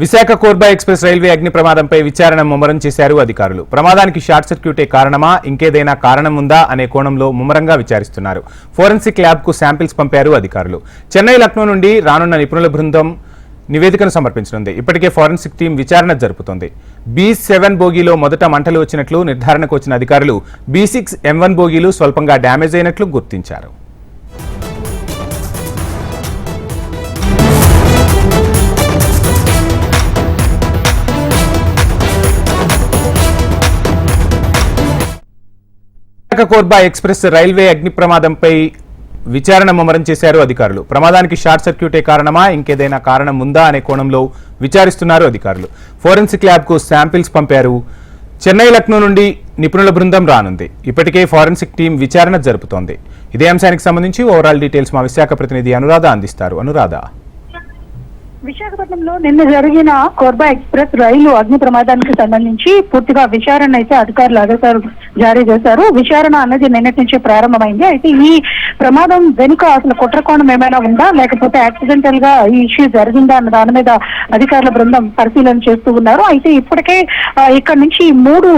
Visakha Korba express railway అగ్ని ప్రమాదంపై విచారణ ముమ్మరం చేశారు అధికారులు. ప్రమాదానికి షార్ట్ సర్క్యూటే కారణమా? ఇంకేదైనా కారణం ఉందా? అనే కోణంలో ముమ్మరంగా విచారిస్తున్నారు. ఫోరెన్సిక్ ల్యాబ్కు శాంపిల్స్ పంపారు అధికారులు. చెన్నై లక్నో నుండి రానున్న నిపుణుల బృందం నివేదికను సమర్పించనుంది. ఇప్పటికే ఫోరెన్సిక్ టీం విచారణ జరుపుతోంది. బి సెవెన్ బోగీలో మొదట మంటలు వచ్చినట్లు నిర్ధారణకు వచ్చిన అధికారులు బి సిక్స్ ఎం వన్ బోగీలు స్వల్పంగా డ్యామేజ్ అయినట్లు గుర్తించారు. విశాఖ కోర్బా ఎక్స్ప్రెస్ రైల్వే అగ్ని ప్రమాదంపై విచారణ ముమ్మరం చేశారు అధికారులు. ప్రమాదానికి షార్ట్ సర్క్యూటే కారణమా? ఇంకేదైనా కారణం ఉందా? అనే కోణంలో విచారిస్తున్నారు అధికారులు. ఫోరెన్సిక్ ల్యాబ్కు శాంపిల్స్ పంపారు. చెన్నై లక్నో నుండి నిపుణుల బృందం రానుంది. ఇప్పటికే ఫోరెన్సిక్ టీం విచారణ జరుపుతోంది. ఇదే అంశానికి సంబంధించి ఓవరాల్ డీటెయిల్స్ మా విశాఖ ప్రతినిధి అనురాధ అందిస్తారు. అనురాధ. విశాఖపట్నంలో నిన్న జరిగిన కోర్బా ఎక్స్ప్రెస్ రైలు అగ్ని ప్రమాదానికి సంబంధించి పూర్తిగా విచారణ అయితే అధికారులు అధికారులు జారీ చేశారు. విచారణ అన్నది నిన్నటి నుంచి ప్రారంభమైంది. అయితే ఈ ప్రమాదం వెనుక అసలు కుట్రకోణం ఏమైనా ఉందా? లేకపోతే యాక్సిడెంటల్గా ఈ ఇష్యూ జరిగిందా అన్న దాని మీద అధికారుల బృందం పరిశీలన చేస్తూ ఉన్నారు. అయితే ఇప్పటికే ఇక్కడ నుంచి మూడు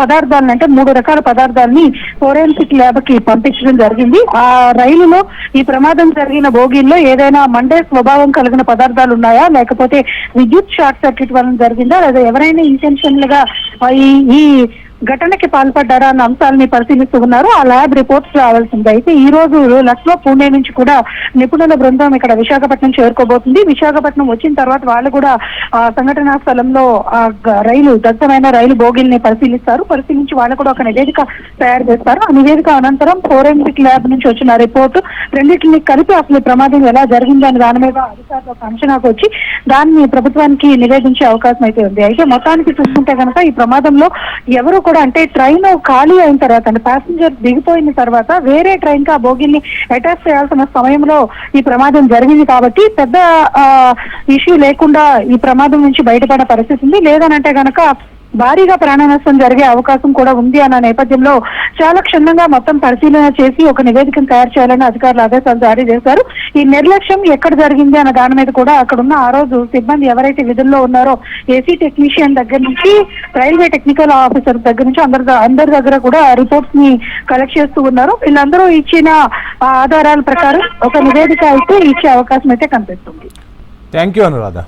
పదార్థాలను అంటే మూడు రకాల పదార్థాలని ఫోరెన్సిక్ ల్యాబ్కి పంపించడం జరిగింది. ఆ రైలులో ఈ ప్రమాదం జరిగిన బోగీల్లో ఏదైనా మండే స్వభావం కలిగిన పదార్థాలు ఉన్నాయా? లేకపోతే విద్యుత్ షార్ట్ సర్క్యూట్ వలన జరిగిందా? లేదా ఎవరైనా ఇంటెన్షనల్గా ఈ ఈ ఘటనకి పాల్పడ్డారా అన్న అంశాలని పరిశీలిస్తూ ఉన్నారు. ఆ ల్యాబ్ రిపోర్ట్స్ రావాల్సింది. అయితే ఈ రోజు లక్నో పూణే నుంచి కూడా నిపుణుల బృందం ఇక్కడ విశాఖపట్నం చేరుకోబోతుంది. విశాఖపట్నం వచ్చిన తర్వాత వాళ్ళు కూడా ఆ సంఘటనా స్థలంలో ఆ గ- రైలు దగ్ధమైన రైలు బోగిల్ని పరిశీలిస్తారు. పరిశీలించి వాళ్ళు కూడా ఒక నివేదిక తయారు చేస్తారు. ఆ నివేదిక అనంతరం ఫోరెన్సిక్ ల్యాబ్ నుంచి వచ్చిన రిపోర్ట్. రెండింటిని కలిపి అసలు ప్రమాదం ఎలా జరిగిందని దాని మీద అధికారులు ఒక అంచనాకు వచ్చి దాన్ని ప్రభుత్వానికి నివేదించే అవకాశం అయితే ఉంది. అయితే మొత్తానికి చూసుకుంటే కనుక ఈ ప్రమాదంలో ఎవరు కూడా అంటే ట్రైన్ ఖాళీ అయిన తర్వాత అంటే ప్యాసింజర్ దిగిపోయిన తర్వాత వేరే ట్రైన్కి ఆ బోగిల్ని అటాచ్ చేయాల్సిన సమయంలో ఈ ప్రమాదం జరిగింది కాబట్టి పెద్ద ఇష్యూ లేకుండా ఈ ప్రమాదం నుంచి బయటపడే పరిస్థితి ఉంది. లేదనంటే గనక భారీగా ప్రాణ నష్టం జరిగే అవకాశం కూడా ఉంది అన్న నేపథ్యంలో చాలా క్షుణ్ణంగా మొత్తం పరిశీలన చేసి ఒక నివేదికను తయారు చేయాలని అధికారులు ఆదేశాలు జారీ చేశారు. ఈ నిర్లక్ష్యం ఎక్కడ జరిగింది అన్న దాని మీద కూడా అక్కడ ఉన్న ఆ రోజు సిబ్బంది ఎవరైతే విధుల్లో ఉన్నారో ఏసీ టెక్నీషియన్ దగ్గర నుంచి రైల్వే టెక్నికల్ ఆఫీసర్ దగ్గర నుంచి అందరి అందరి దగ్గర కూడా రిపోర్ట్స్ని కలెక్ట్ చేస్తూ ఉన్నారు. వీళ్ళందరూ ఇచ్చిన ఆధారాల ప్రకారం ఒక నివేదిక అయితే ఇచ్చే అవకాశం అయితే కనిపిస్తుంది. Thank you Anuradha